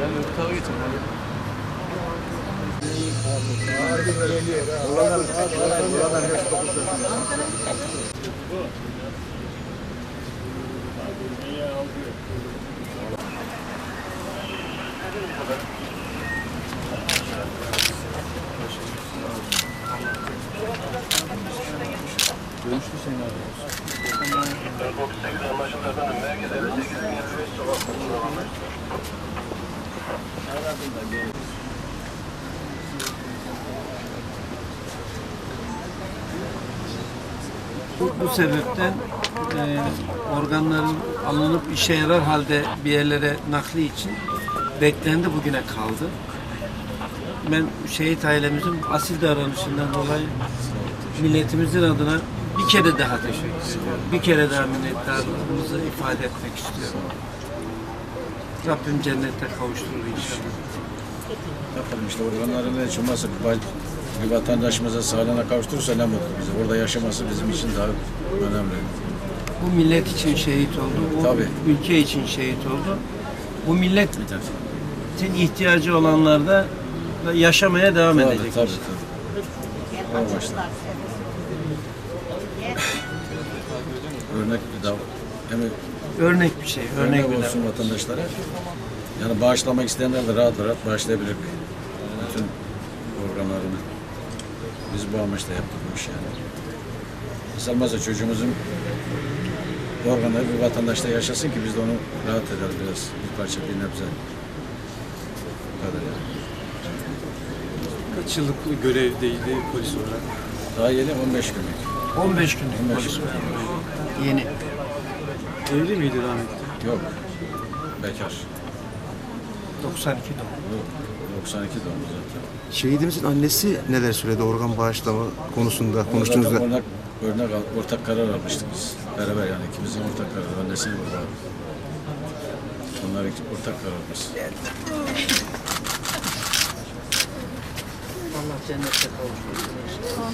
Yani öbür tarafa geçin. Bu, bu sebepten e, organların alınıp işe yarar halde bir yerlere nakli için beklendi bugüne kaldı. Ben şehit ailemizin asil davranışından dolayı milletimizin adına bir kere daha teşekkür ediyorum. Bir kere daha minnettarlığımızı ifade etmek istiyorum. Rabbim cennette kavuşturur inşallah. Yapalım işte organların hiç olmazsa bir, vatandaşımıza sağlığına kavuşturursa ne mutlu bize. Orada yaşaması bizim için daha önemli. Bu millet için şehit oldu. Bu Tabii. ülke için şehit oldu. Bu milletin ihtiyacı olanlar da da yaşamaya devam Tabii edecek. tabii tabii. O başta. Örnek bir dav hem Örnek bir şey, örnek, örnek bir olsun vatandaşlara. Yani bağışlamak isteyenler de rahat rahat bağışlayabilir. Bütün organlarını. Biz bu amaçla yaptık bu işi yani. Salmazsa çocuğumuzun organları bir vatandaşta yaşasın ki biz de onu rahat eder biraz. Bir parça bir nebze. Bu kadar yani. Kaç yıllık görevdeydi polis olarak? Daha yeni 15 günlük. 15 günlük 15 polis memuru. Yeni. Evli miydi rahmetli? Yok. Bekar. 92 doğumlu. Bu 92 doğumlu zaten. Şehidimizin annesi neler söyledi organ bağışlama konusunda konuştuğunuzda? Örnek, örnek ortak karar almıştık biz. Beraber yani ikimizin ortak kararı. Annesinin babası. Onlar ortak kararımız. Allah cennette kavuştursun inşallah.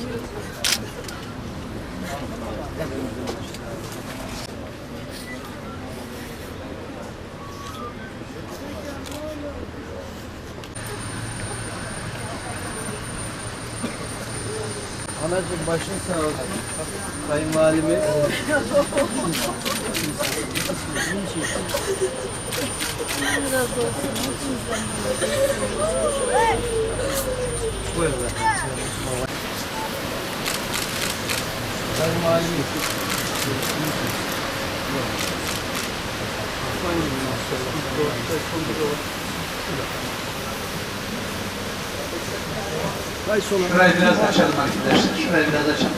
Anacığım başın sağ olsun. Sayın Valimi. Buyurun. Sayın Valimi. Şurayı biraz açalım arkadaşlar. Şurayı biraz açalım.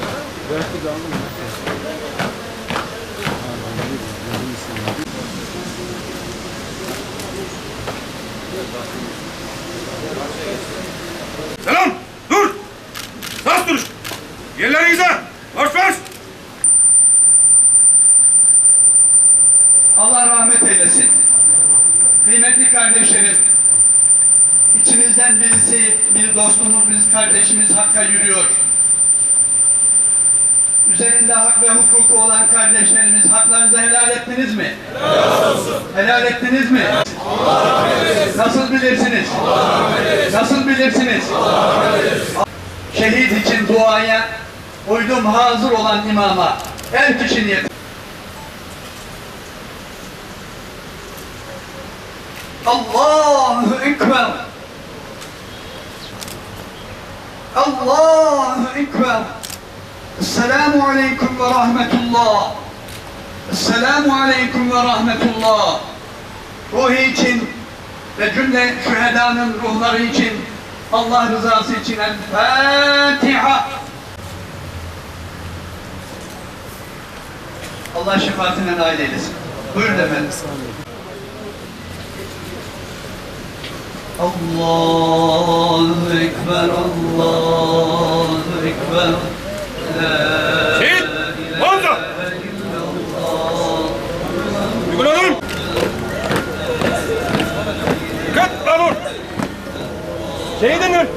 Selam! Dur! Sas duruş! Yerlerinize! Marş marş! Allah rahmet eylesin. Kıymetli kardeşlerim, içimizden birisi, bir dostumuz, bir kardeşimiz Hakk'a yürüyor. Üzerinde hak ve hukuku olan kardeşlerimiz haklarınızı helal ettiniz mi? Helal olsun. Helal ettiniz mi? Nasıl bilirsiniz? Nasıl bilirsiniz? Şehit için duaya uydum hazır olan imama her kişi niyet. Allahu Ekber. Allahu Ekber. Esselamu Aleyküm ve Rahmetullah. Esselamu Aleyküm ve Rahmetullah. Ruhu için ve cümle şühedanın ruhları için Allah rızası için El Fatiha. Allah şefaatine nail eylesin. Buyurun efendim. Allahu Ekber, Allahu Ekber. Şehit! Hamza! Uygulanın! Dikkat! Lan dur! Şehit inin!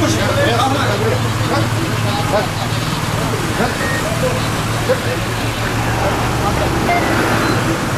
Thank you.